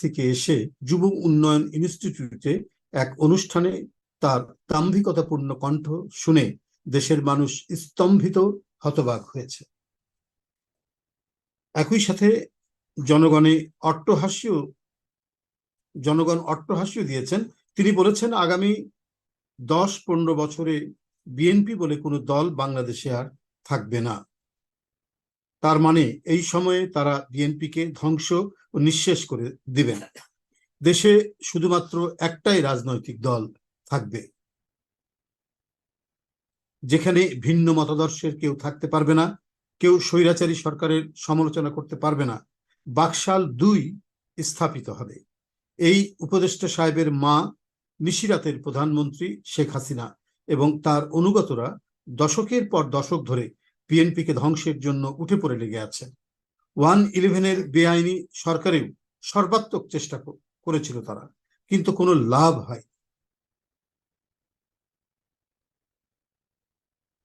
থেকে এসে যুব উন্নয়ন ইনস্টিটিউটে এক অনুষ্ঠানে তার দাম্ভিকতাপূর্ণ কণ্ঠ শুনে দেশের মানুষ স্তম্ভিত, হতবাক হয়েছে। একই সাথে জনগণে অট্টহাস্য, জনগণ অট্টহাস্য দিয়েছেন। তিনি বলেছেন, আগামী দশ পনেরো বছরে বিএনপি বলে কোনো দল বাংলাদেশে আর থাকবে না। তার মানে এই সময়ে তারা বিএনপিকে ধ্বংস ও নিঃশেষ করে দিবেন। দেশে শুধুমাত্র একটাই রাজনৈতিক দল থাকবে। যেখানে ভিন্ন মতাদর্শের কেউ থাকতে পারবে না, কেউ স্বৈরাচারী সরকারের সমালোচনা করতে পারবে না। বাকশাল দুই স্থাপিত হবে। এই উপদেষ্টা সাহেবের মা নিশিরাতের প্রধানমন্ত্রী শেখ হাসিনা এবং তার অনুগতরা দশকের পর দশক ধরে বিএনপিকে ধ্বংসের জন্য উঠে পড়ে লেগে আছে। ওয়ান ইলেভেনের বেআইনি সরকারেও সর্বাত্মক চেষ্টা করেছিল তারা, কিন্তু কোনো লাভ হয়।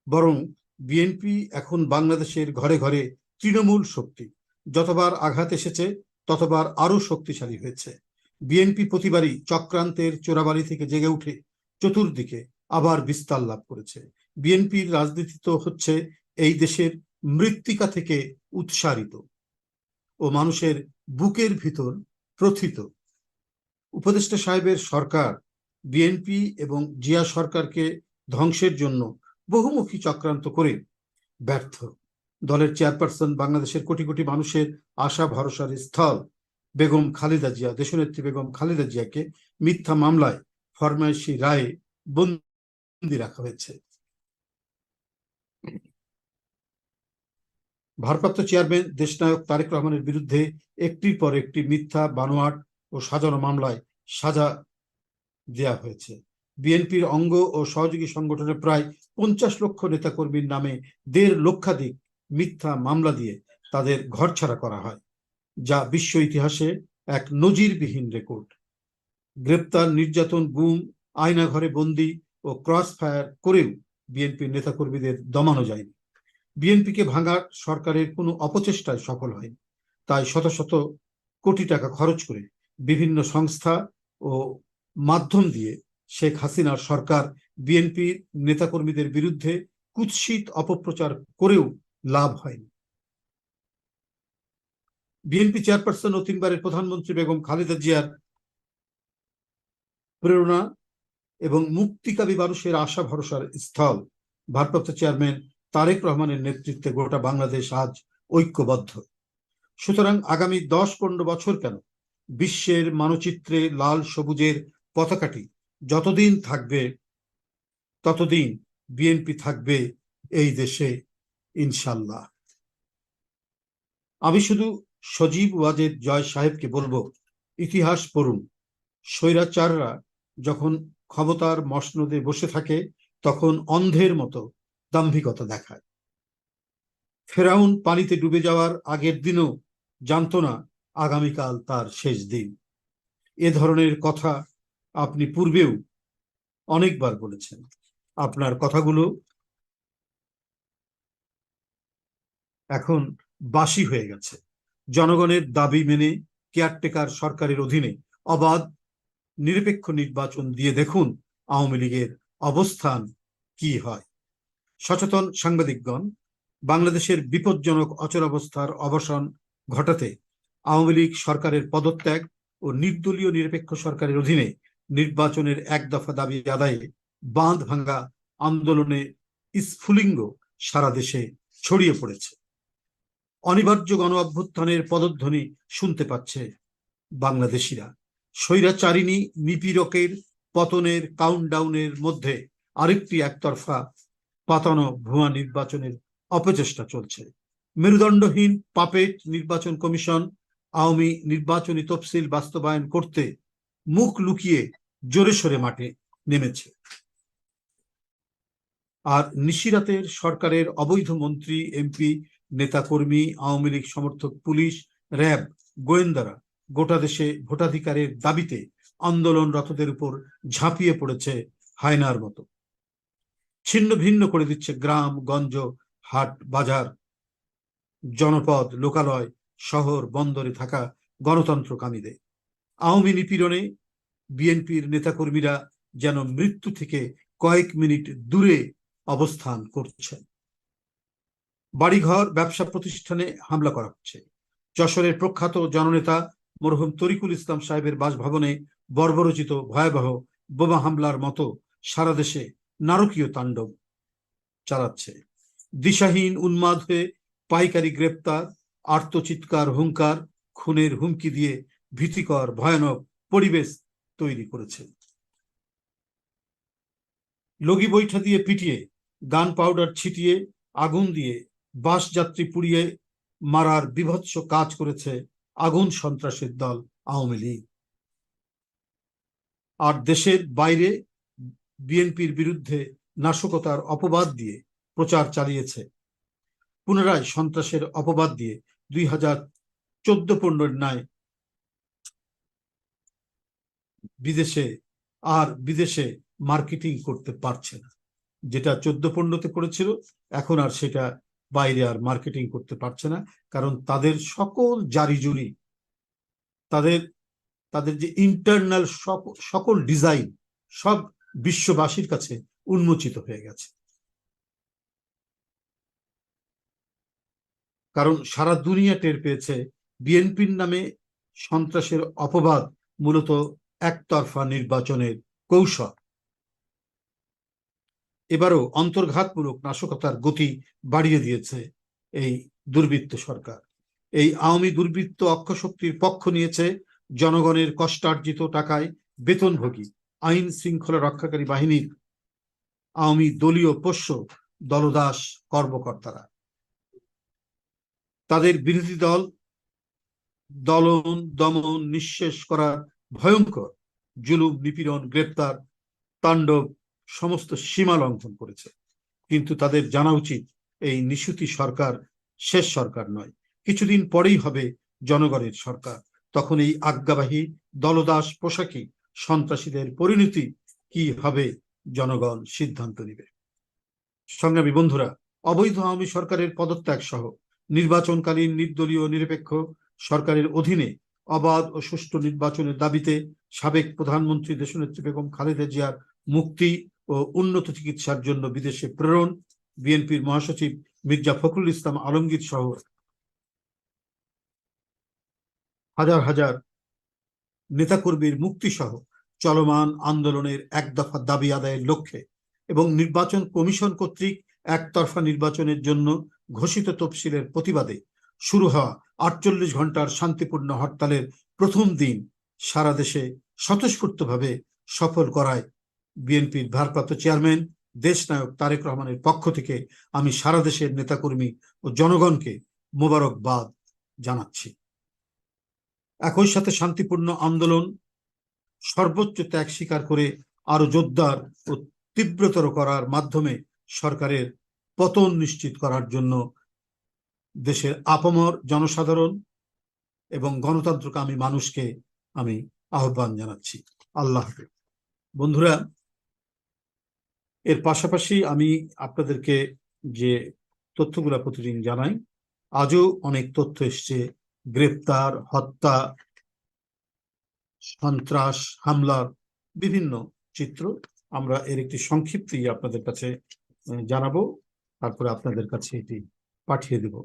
বরং বিএনপি এখন বাংলাদেশের ঘরে ঘরে তৃণমূল শক্তি। যতবার আঘাত এসেছে, ততবার আরও শক্তিশালী হয়েছে। বিএনপি প্রতিবারই চক্রান্তের চোরাবাড়ি থেকে জেগে উঠে, চতুর্দিকে আবার বিস্তার লাভ করেছে। বিএনপির রাজনীতি তো হচ্ছে এই দেশের মৃত্তিকা থেকে উৎসারিত ও মানুষের বুকের ভিতর প্রথিত। উপদেষ্টা সাহেবের সরকার, বিএনপি এবং জিয়া সরকারকে ধ্বংসের জন্য বহুমুখী চক্রান্ত করে ব্যর্থ। দলের চেয়ারপারসন বাংলাদেশের কোটি কোটি মানুষের আশা ভরসার স্থল, বেগম খালেদা জিয়া, দেশনেত্রী বেগম খালেদা জিয়াকে মিথ্যা মামলায় ফরমাইশি রায়ে বন্দি রাখা হয়েছে। ভারপ্রাপ্ত চেয়ারম্যান দেশনায়ক তারেক রহমানের বিরুদ্ধে একটির পর একটি মিথ্যা, বানোয়াট ও সাজানো মামলায় সাজা দেয়া হয়েছে। বিএনপির অঙ্গ ও সহযোগী সংগঠনের প্রায় পঞ্চাশ লক্ষ নেতাকর্মীর নামে দেড় লক্ষাধিক মিথ্যা মামলা দিয়ে তাদের ঘরছাড়া করা হয়, যা বিশ্ব ইতিহাসে এক নজিরবিহীন রেকর্ড। গ্রেপ্তার, নির্যাতন, গুম আয়না ঘরে বন্দি ও ক্রস ফায়ার করেও বিএনপির নেতাকর্মীদের দমানো যায়নি। বিএনপিকে ভাঙার সরকারের কোনো অপচেষ্টায় সফল হয়নি। তাই শত শত কোটি টাকা খরচ করে বিভিন্ন সংস্থা ও মাধ্যম দিয়ে শেখ হাসিনার সরকার বিএনপির নেতাকর্মীদের বিরুদ্ধে কুৎসিত অপপ্রচার করেও লাভ হয়নি। বিএনপি চেয়ারপারসন ও তিনবারের প্রধানমন্ত্রী বেগম খালেদা জিয়ার প্রেরণা এবং মুক্তিকামী মানুষের আশা ভরসার স্থল। ভারপ্রাপ্ত চেয়ারম্যান তারেক রহমানের নেতৃত্বে গোটা বাংলাদেশ আজ ঐক্যবদ্ধ। সুতরাং আগামী দশ পনেরো বছর কেন বিশ্বের মানচিত্রে লাল সবুজের পতাকাটি যতদিন থাকবে, ততদিন বিএনপি থাকবে এই দেশে, ইনশাল্লাহ। আমি শুধু সজীব ওয়াজেদ জয় সাহেবকে বলব, ইতিহাস পড়ুন। স্বৈরাচাররা যখন ক্ষমতার মসনদে বসে থাকে, তখন অন্ধের মতো দাম্ভিকতা দেখায়। ফেরাউন পানিতে ডুবে যাওয়ার আগের দিনও জানত না আগামীকাল তার শেষ দিন। এ ধরনের কথা আপনি পূর্বেও অনেকবার বলেছেন। আপনার কথাগুলো এখন বাসি হয়ে গেছে। জনগণের দাবি মেনে কেয়ারটেকার সরকারের অধীনে অবাধ, নিরপেক্ষ নির্বাচন দিয়ে দেখুন আওয়ামী লীগের অবস্থান কি হয়। সচেতন সাংবাদিকগণ, বাংলাদেশের বিপজ্জনক অচলাবস্থার অবসান ঘটাতে আওয়ামী লীগ সরকারের পদত্যাগ ও নির্দলীয় নিরপেক্ষ সরকারের অধীনে নির্বাচনের এক দফা দাবি আদায়ে বাঁধ ভাঙ্গা আন্দোলনে স্ফুলিঙ্গ সারা দেশে ছড়িয়ে পড়েছে। অনিবার্য গণ অভ্যুত্থানের পদধ্বনি শুনতে পাচ্ছে বাংলাদেশিরা। স্বৈরাচারিণী নিপীড়কের পতনের কাউন্টডাউনের মধ্যে আরেকটি একতরফা পাতানো ভুয়া নির্বাচনের অপচেষ্টা চলছে। মেরুদণ্ডহীন পাপেট নির্বাচন কমিশন আওয়ামী নির্বাচনী তফসিল বাস্তবায়ন করতে মুখ লুকিয়ে জোরে সোরে মাঠে নেমেছে। আর নিশিরাতের সরকারের অবৈধ মন্ত্রী, এমপি, নেতাকর্মী, আওয়ামী লীগ সমর্থক, পুলিশ, র্যাব, গোয়েন্দারা গোটা দেশে ভোটাধিকারের দাবিতে আন্দোলনরতদের উপর ঝাঁপিয়ে পড়েছে হায়নার মতো। ছিন্ন ভিন্ন করে দিচ্ছে গ্রাম, গঞ্জ, হাট, বাজার, জনপদ, লোকালয়, শহর, বন্দরে থাকা গণতন্ত্র গণতন্ত্রকামীদের। আওয়ামী নিপীড়নে বিএনপির নেতাকর্মীরা যেন মৃত্যু থেকে কয়েক মিনিট দূরে অবস্থান করছেন। বাড়িঘর, ব্যবসা প্রতিষ্ঠানে হামলা করা হচ্ছে। যশোরের প্রখ্যাত জননেতা মরহুম তরিকুল ইসলাম সাহেবের বাসভবনে বর্বরচিত ভয়াবহ বোমা হামলার মতো সারা দেশে নারকীয় তাণ্ডব চালাচ্ছে। দিশাহীন উন্মাদ হয়ে পাইকারি গ্রেপ্তার, আর্তচিৎকার, হুঙ্কার, খুনের হুমকি দিয়ে ভীতিকর, ভয়ানক পরিবেশ তৈরি করেছে। লগি বৈঠা দিয়ে পিটিয়ে, গান পাউডার ছিটিয়ে, আগুন দিয়ে বাস যাত্রী পুড়িয়ে মারার বিভৎস কাজ করেছে আগুন সন্ত্রাসের দল আওয়ামী লীগ। আর দেশের বাইরে বিএনপির বিরুদ্ধে নাশকতার অপবাদ দিয়ে প্রচার চালিয়েছে। পুনরায় সন্ত্রাসের অপবাদ দিয়ে দুই হাজার চোদ্দ পনেরোর ন্যায় বিদেশে আর বিদেশে মার্কেটিং করতে পারছে না। যেটা চোদ্দ পনেরোতে করেছিল, এখন আর সেটা বাইরে আর মার্কেটিং করতে পারছে না। কারণ তাদের সকল জারি জুরি তাদের তাদের যে ইন্টারনাল সকল ডিজাইন সব বিশ্ববাসীর কাছে উন্মোচিত হয়ে গেছে। কারণ সারা দুনিয়া টের পেয়েছে বিএনপির নামে সন্ত্রাসের অপবাদ মূলত একতরফা নির্বাচনের কৌশল। এবারও অন্তর্ঘাতমূলক নাশকতার গতি বাড়িয়ে দিয়েছে এই দুর্বৃত্ত সরকার। এই আওয়ামী দুর্বৃত্ত অক্ষশক্তির পক্ষ নিয়েছে জনগণের কষ্টার্জিত টাকায় বেতনভোগী। আইন শৃঙ্খলা রক্ষাকারী বাহিনীর আওয়ামী দলীয় পোষ্য দলদাস কর্মকর্তারা। তাদের বিরোধী দল দলন দমন নিঃশেষ করা ভয়ঙ্কর। জুলুম, নিপীড়ন, গ্রেপ্তার, তাণ্ডব সমস্ত সীমা লঙ্ঘন করেছে। কিন্তু তাদের জানা উচিত এই নিশুতি সরকার শেষ সরকার নয়। কিছুদিন পরেই হবে জনগণের সরকার। তখন এই আজ্ঞাবাহী দলদাস পোশাকি সন্ত্রাসীদের পরিণতি কি হবে, জনগণ সিদ্ধান্ত নেবে। সংগ্রামী বন্ধুরা, অবৈধ আওয়ামী সরকারের পদত্যাগ সহ নির্বাচনকালীন নির্দলীয় নিরপেক্ষ সরকারের অধীনে অবাধ ও সুষ্ঠু নির্বাচনের দাবিতে সাবেক প্রধানমন্ত্রী দেশনেত্রী বেগম খালেদা জিয়ার মুক্তি ও উন্নত চিকিৎসার জন্য বিদেশে প্রেরণ বিএনপির মহাসচিব মির্জা ফখরুল ইসলাম আলমগীর সহ হাজার হাজার নেতাকর্মীর মুক্তি সহ চলমান আন্দোলনের এক দফা দাবি আদায়ের লক্ষ্যে এবং নির্বাচন কমিশন কর্তৃক একতরফা নির্বাচনের জন্য ঘোষিত তফসিলের প্রতিবাদে শুরু হওয়া আটচল্লিশ ঘণ্টার শান্তিপূর্ণ হরতালের প্রথম দিন সারা দেশে স্বতঃস্ফূর্তভাবে সফল করায় বিএনপির ভারপ্রাপ্ত চেয়ারম্যান দেশনায়ক তারেক রহমানের পক্ষ থেকে আমি সারা দেশের নেতাকর্মী ও জনগণকে মোবারকবাদ জানাচ্ছি। একই সাথে শান্তিপূর্ণ আন্দোলন, সর্বোচ্চ ত্যাগ স্বীকার করে আরও জোরদার ও তীব্রতর করার মাধ্যমে সরকারের পতন নিশ্চিত করার জন্য দেশের আপমর জনসাধারণ এবং গণতন্ত্রকামী মানুষকে আমি আহ্বান জানাচ্ছি। আল্লাহ বন্ধুরা, এর পাশাপাশি আমি আপনাদেরকে যে তথ্যগুলা প্রতিদিন জানাই, আজও অনেক তথ্য এসছে গ্রেপ্তার, হত্যা, সন্ত্রাস হামলার বিভিন্ন চিত্র আমরা এর একটি সংক্ষিপ্ত আপনাদের কাছে জানাব। তারপরে আপনাদের কাছে এটি পাঠিয়ে দেব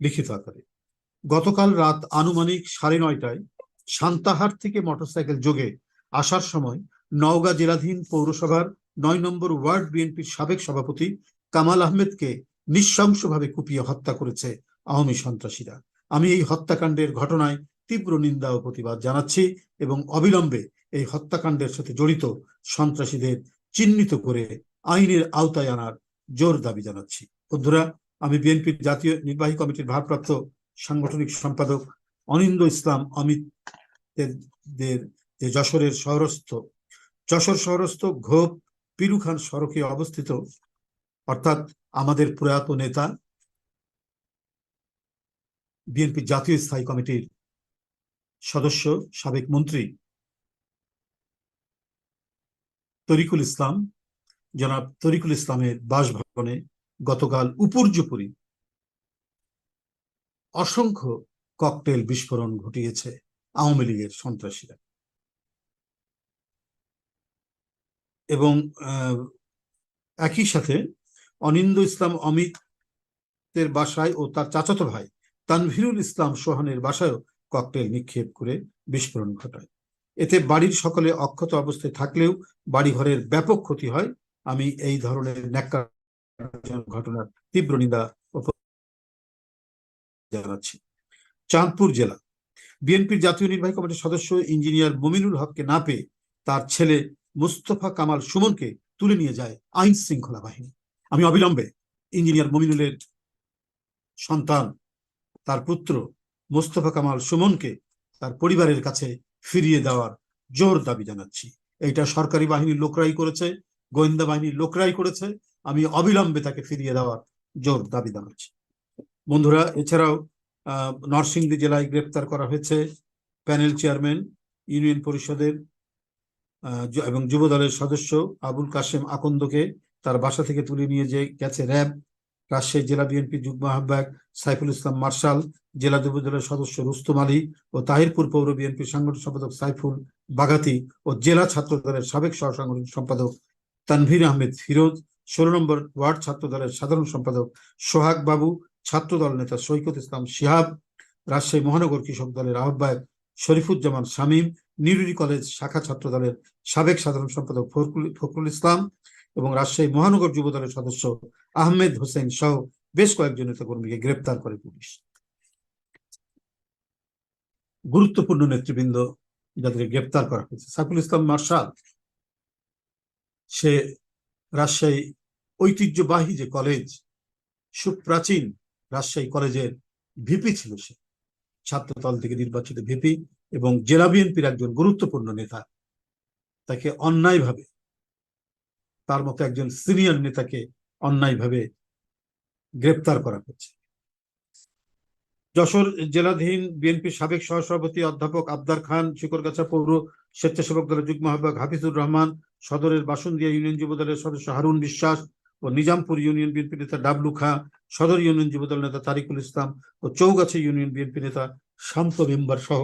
লিখিত আকারে। গতকাল রাত আনুমানিক সাড়ে নয়টায় সান্তাহার থেকে মোটরসাইকেল যোগে আসার সময় নওগাঁ জেলাধীন পৌরসভার নয় নম্বর ওয়ার্ড বিএনপির সাবেক সভাপতি কামাল আহমেদকে নৃশংসভাবে কুপিয়ে হত্যা করেছে আওয়ামী সন্ত্রাসীরা। আমি এই হত্যাকাণ্ডের ঘটনায় তীব্র নিন্দা ও প্রতিবাদ জানাচ্ছি এবং অবিলম্বে এই হত্যাকাণ্ডের সাথে জড়িত সন্ত্রাসীদের চিহ্নিত করে আইনের আওতায় আনার জোর দাবি জানাচ্ছি। বন্ধুরা, আমি বিএনপির জাতীয় নির্বাহী কমিটির ভারপ্রাপ্ত সাংগঠনিক সম্পাদক অনিন্দ ইসলাম অমিত যে যশোরের শহরস্থ যশোর শহরস্থ ঘোপ পিরুখান সড়কে অবস্থিত, অর্থাৎ আমাদের প্রয়াত নেতা বিএনপি জাতীয় স্থায়ী কমিটির সদস্য, সাবেক মন্ত্রী তরিকুল ইসলাম। জনাব তরিকুল ইসলামের বাসভবনে গতকাল উপর্যুপরি অসংখ্য ককটেল বিস্ফোরণ ঘটিয়েছে আওয়ামী লীগের সন্ত্রাসীরা। এবং একই সাথে অনিন্দ ইসলাম অমিতের বাসায় ও তার চাচাতো ভাই তানভীরুল ইসলাম সোহানের বাসায়ও ককটেল নিক্ষেপ করে বিস্ফোরণ ঘটায়। এতে বাড়ির সকলে অক্ষত অবস্থায় থাকলেও বাড়িঘরের ব্যাপক ক্ষতি হয়। আমি এই ধরনের ঘটনার তীব্র নিন্দা জানাচ্ছি। চাঁদপুর জেলা। বিএনপির জাতীয় নির্বাহী কমিটির সদস্য ইঞ্জিনিয়ার মমিনুল হককে না পেয়ে তার ছেলে মুস্তফা কামাল সুমনকে তুলে নিয়ে যায় আইন শৃঙ্খলা বাহিনী। আমি অবিলম্বে ইঞ্জিনিয়ার মমিনুলের সন্তান তার পুত্র মোস্তফা কামাল সুমনকে তার পরিবারের কাছে ফিরিয়ে দেওয়ার জোর দাবি জানাচ্ছি। এইটা সরকারি বাহিনীর লোকরাই করেছে, গোয়েন্দা বাহিনীর লোকরাই করেছে। আমি অবিলম্বে তাকে ফিরিয়ে দেওয়ার জোর দাবি জানাচ্ছি। বন্ধুরা, এছাড়াও নরসিংদী জেলায় গ্রেপ্তার করা হয়েছে প্যানেল চেয়ারম্যান, ইউনিয়ন পরিষদের এবং যুব দলের সদস্য আবুল কাশেম আকন্দকে। তার বাসা থেকে তুলে নিয়ে যে গেছে র্যাব রাজশাহী জেলা বিএনপি যুগ্ম আহ্বায়ক সাইফুল ইসলাম মার্শাল, জেলা যুব দলের সদস্য রুস্তম আলী ও তাহিরপুর পৌর বিএনপির সাংগঠনিক সম্পাদক সাইফুল বাগাতি ও জেলা ছাত্র দলের সাবেক সহ সাংগঠনিক সম্পাদক তানভীর আহমেদ ফিরোজ, ষোলো নম্বর ওয়ার্ড ছাত্র দলের সাধারণ সম্পাদক সোহাগ বাবু ছাত্র দল নেতা সৈকত ইসলাম শিহাব, রাজশাহী মহানগর কৃষক দলের আহ্বায়ক শরীফুজ্জামান শামীম নিরুরি কলেজ শাখা ছাত্র দলের সাবেক সাধারণ সম্পাদক ফখরুল ইসলাম এবং রাজশাহী মহানগর যুব দলের সদস্য আহমেদ হোসেন সহ বেশ কয়েকজন নেতাকর্মীকে গ্রেপ্তার করে পুলিশ। গুরুত্বপূর্ণ নেতৃবৃন্দ যাদেরকে গ্রেপ্তার করা হয়েছে, সাইফুল ইসলাম মার্শাল, সে রাজশাহী ঐতিহ্যবাহী যে কলেজ, সুপ্রাচীন রাজশাহী কলেজের ভিপি ছিল সে, ছাত্রদল থেকে নির্বাচিত ভিপি এবং জেলা বিএনপির একজন গুরুত্বপূর্ণ নেতা, তাকে অন্যায়ভাবে তার মতো একজন সিনিয়র নেতাকে অন্যায়ভাবে গ্রেপ্তার করা হয়েছে। যশোর জেলাধীন বিএনপির সাবেক সহসভাপতি অধ্যাপক আবদার খান শিকরগাছা পৌর স্বেচ্ছাসেবক দলের যুগ্ম আহ্বায়ক হাফিজুর রহমান, সদরের বাসন্দিয়া ইউনিয়ন যুব দলের সদস্য হারুন বিশ্বাস ও নিজামপুর ইউনিয়ন বিএনপি নেতা ডাবলু খাঁ, সদর ইউনিয়ন যুবদল নেতা তারিকুল ইসলাম ও চৌগাছা ইউনিয়ন বিএনপি নেতা শান্ত মেম্বার সহ।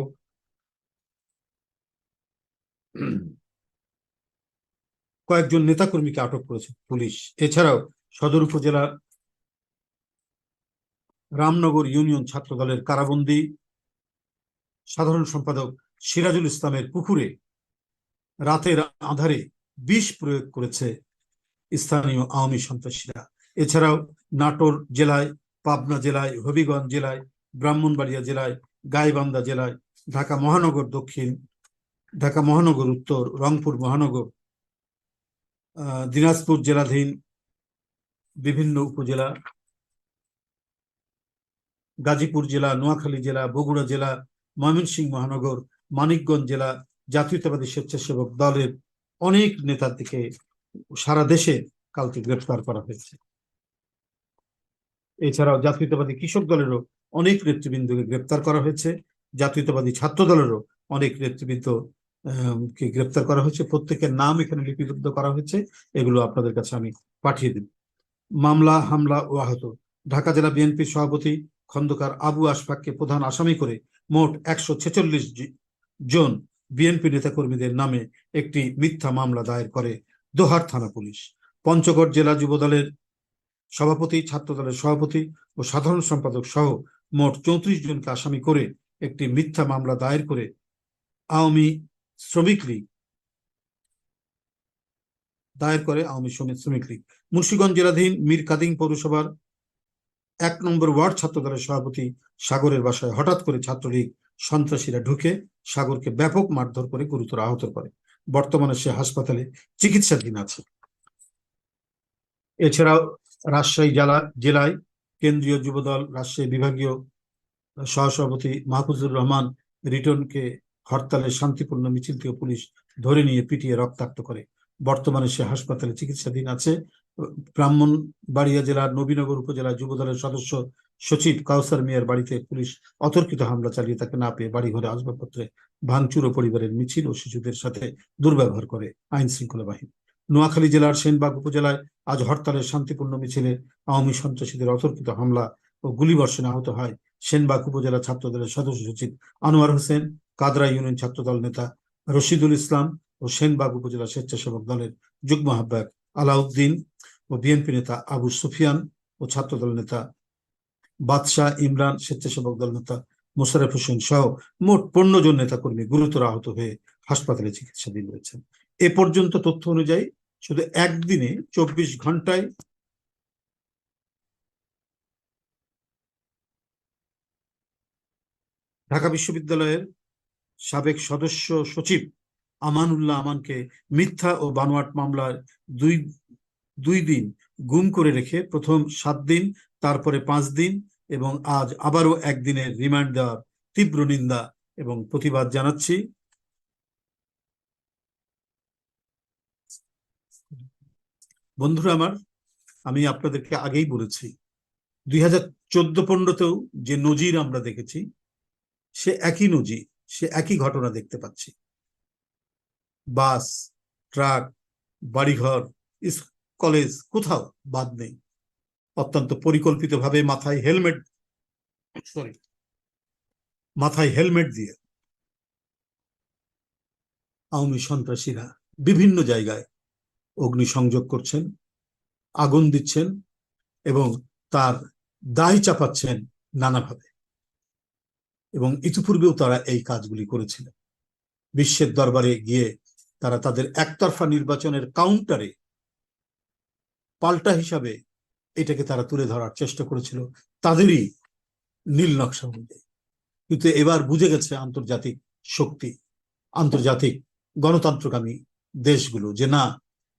কয়েকজন নেতাকর্মীকে আটক করেছে পুলিশ। এছাড়াও সদর উপজেলার রামনগর ইউনিয়ন ছাত্র দলের কারাবন্দী সাধারণ সম্পাদক সিরাজুল ইসলামের পুকুরে রাতের আধারে বিষ প্রয়োগ করেছে স্থানীয় আওয়ামী সন্ত্রাসীরা। এছাড়াও নাটোর জেলায়, পাবনা জেলায়, হবিগঞ্জ জেলায়, ব্রাহ্মণবাড়িয়া জেলায়, গাইবান্ধা জেলায়, ঢাকা মহানগর দক্ষিণ, ঢাকা মহানগর উত্তর, রংপুর মহানগর দিনাজপুর জেলাধীন বিভিন্ন উপজেলা, গাজীপুর জেলা, নোয়াখালী জেলা, বগুড়া জেলা, ময়মনসিংহ মহানগর, মানিকগঞ্জ জেলা, জাতীয়তাবাদী স্বেচ্ছাসেবক দলের অনেক নেতার দিকে সারা দেশে কালকে গ্রেফতার করা হয়েছে। এছাড়াও জাতীয়তাবাদী কৃষক দলেরও অনেক নেতৃবৃন্দকে গ্রেপ্তার করা হয়েছে। জাতীয়তাবাদী ছাত্র দলেরও অনেক নেতৃবৃন্দ কে গ্রেপ্তার করা হয়েছে, প্রত্যেকের নাম এখানে লিপিবদ্ধ করা হয়েছে, এগুলো আপনাদের কাছে আমি পাঠিয়ে দেব। মামলা, হামলা ও আহত। ঢাকা জেলা বিএনপির সভাপতি খন্দকার আবু আশফাককে প্রধান আসামি করে মোট একশো ছেচল্লিশ জন বিএনপি নেতাকর্মীদের নামে একটি মিথ্যা মামলা দায়ের করে দোহার থানা পুলিশ। পঞ্চগড় জেলা যুব দলের সভাপতি, ছাত্র দলের সভাপতি ও সাধারণ সম্পাদক সহ মোট চৌত্রিশ জনকে আসামি করে একটি মিথ্যা মামলা দায়ের করে আওয়ামী শ্রমিক লীগ। দায়ের করে আওয়ামী শ্রমিক লীগ। মুন্সিগঞ্জ জেলাধীন মীর কাদিং পৌরসভার এক নম্বর ওয়ার্ড ছাত্র দলের সভাপতি সাগরের বাসায় হঠাৎ করে ছাত্রলীগ সন্ত্রাসীরা ঢুকে সাগরকে ব্যাপক মারধর করে গুরুতর আহত করে। বর্তমানে সে হাসপাতালে চিকিৎসাধীন আছে। এছাড়াও রাজশাহী জেলা জেলায় কেন্দ্রীয় যুবদল, রাজশাহী বিভাগীয় সহসভাপতি মাহফুজুর রহমান রিটনকে হরতালে শান্তিপূর্ণ মিছিল থেকে পুলিশ ধরে নিয়ে পিটিয়ে রক্তাক্ত করে। বর্তমানে সে হাসপাতালে চিকিৎসাধীন আছে। ব্রাহ্মণবাড়িয়া জেলার নবীনগর উপজেলার যুবদলের সদস্য সচিব কাউসার মিয়ার বাড়িতে পুলিশ অতর্কিত হামলা চালিয়ে তাকে না পেয়ে বাড়ি ঘরে আসবাবপত্রে ভাঙচুর ও পরিবারের মিছিল ও শিশুদের সাথে দুর্ব্যবহার করে আইন শৃঙ্খলা বাহিনী। নোয়াখালী জেলার সেনবাগ উপজেলায় আজ হরতালের শান্তিপূর্ণ মিছিলে আওয়ামী সন্ত্রাসীদের অতর্কিত হামলা ও গুলিবর্ষণে আহত হয় সেনবাগ উপজেলা ছাত্র দলের সদস্য সচিব আনোয়ার হোসেন। কাদরা ইউনিয়ন ছাত্রদল নেতা রশিদুল ইসলাম ও সেনবাগ উপজেলা স্বেচ্ছাসেবক দলের যুগ্ম আহ্বায়ক আলাউদ্দিন ও বিএনপি নেতা আবু সুফিয়ান ও ছাত্রদল নেতা বাদশাহ ইমরান স্বেচ্ছাসেবক দল নেতা মোশারফ হোসেন সহ মোট পনেরো জন নেতাকর্মী গুরুতর আহত হয়ে হাসপাতালে চিকিৎসাধীন রয়েছেন। এ পর্যন্ত তথ্য অনুযায়ী শুধু একদিনে চব্বিশ ঘন্টায় ঢাকা বিশ্ববিদ্যালয়ের সাবেক সদস্য সচিব আমানুল্লাহ আমানকে মিথ্যা ও বানোয়াট মামলায় দুই দুই দিন গুম করে রেখে প্রথম সাত দিন, তারপরে পাঁচ দিন এবং আজ আবারও একদিনের রিমান্ড দেওয়ার তীব্র নিন্দা এবং প্রতিবাদ জানাচ্ছি। বন্ধুরা আমার, আমি আপনাদেরকে আগেই বলেছি, দুই হাজার চোদ্দ পনেরোতেও যে নজির আমরা দেখেছি, সে একই নজির। সে একই ঘটনা দেখতে পাচ্ছি। বাস, ট্রাক, বাড়িঘর কলেজ, কোথাও বাদ নেই। অত্যন্ত পরিকল্পিতভাবে মাথায় হেলমেট, সরি, মাথায় হেলমেট দিয়ে আওয়ামী সন্ত্রাসীরা বিভিন্ন জায়গায় অগ্নিসংযোগ করছেন, আগুন দিচ্ছেন এবং তার দায় চাপাচ্ছেন নানাভাবে। এবং ইতিপূর্বেও তারা এই কাজগুলি করেছিলেন বিশ্বের দরবারে গিয়ে তারা তাদের একতরফা নির্বাচনের কাউন্টারে পাল্টা হিসাবে এটাকে তারা তুলে ধরার চেষ্টা করেছিল। তাদেরই নীল নকশা অনুযায়ী। কিন্তু এবার বুঝে গেছে আন্তর্জাতিক শক্তি, আন্তর্জাতিক গণতন্ত্রকামী দেশগুলো যে না,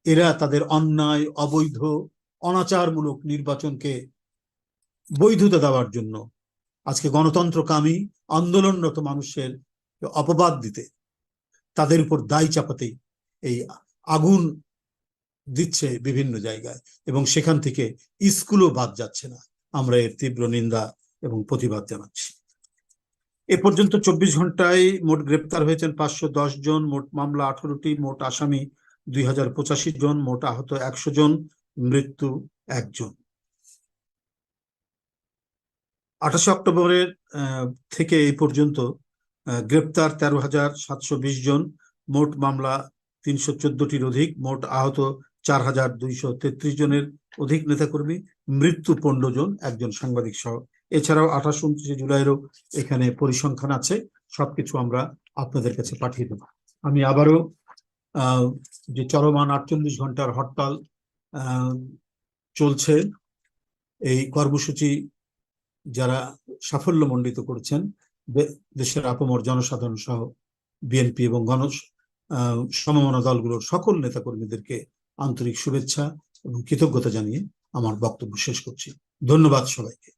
এরা তাদের অন্যায়, অবৈধ, অনাচারমূলক নির্বাচনকে বৈধতা দেওয়ার জন্য আজকে গণতন্ত্রকামী, আন্দোলনরত মানুষের অপবাদ দিতে, তাদের উপর দায় চাপাতেই এই আগুন দিচ্ছে বিভিন্ন জায়গায় এবং সেখান থেকে স্কুলও বাদ যাচ্ছে না। আমরা এর তীব্র নিন্দা এবং প্রতিবাদ জানাচ্ছি। এ পর্যন্ত চব্বিশ ঘন্টায় মোট গ্রেপ্তার হয়েছেন পাঁচশো দশ জন, মোট মামলা আঠারোটি, মোট আসামি দুই হাজার পঁচাশি জন, মোট আহত একশো জন, মৃত্যু একজন। আঠাশে অক্টোবরের থেকে এই পর্যন্ত গ্রেপ্তার তেরো হাজার সাতশো বিশ জন, মোট মামলা তিনশো চোদ্দটির অধিক, মোট আহত চার হাজার দুইশো তেত্রিশ জনের অধিক নেতাকর্মী, মৃত্যু পনেরো জন, একজন সাংবাদিক সহ। এছাড়াও আঠাশ, উনত্রিশে জুলাইয়েরও এখানে পরিসংখ্যান আছে, সবকিছু আমরা আপনাদের কাছে পাঠিয়ে দেব। আমি আবারও যে চলমান আটচল্লিশ ঘণ্টার হরতাল চলছে, এই কর্মসূচি যারা সাফল্যমণ্ডিত করেছেন, দে- দেশের আপমর জনসাধারণ সহ বিএনপি এবং গণ সমমনা দলগুলোর সকল নেতাকর্মীদেরকে আন্তরিক শুভেচ্ছা এবং কৃতজ্ঞতা জানিয়ে আমার বক্তব্য শেষ করছি। ধন্যবাদ সবাইকে।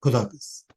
খোদা হাফিজ।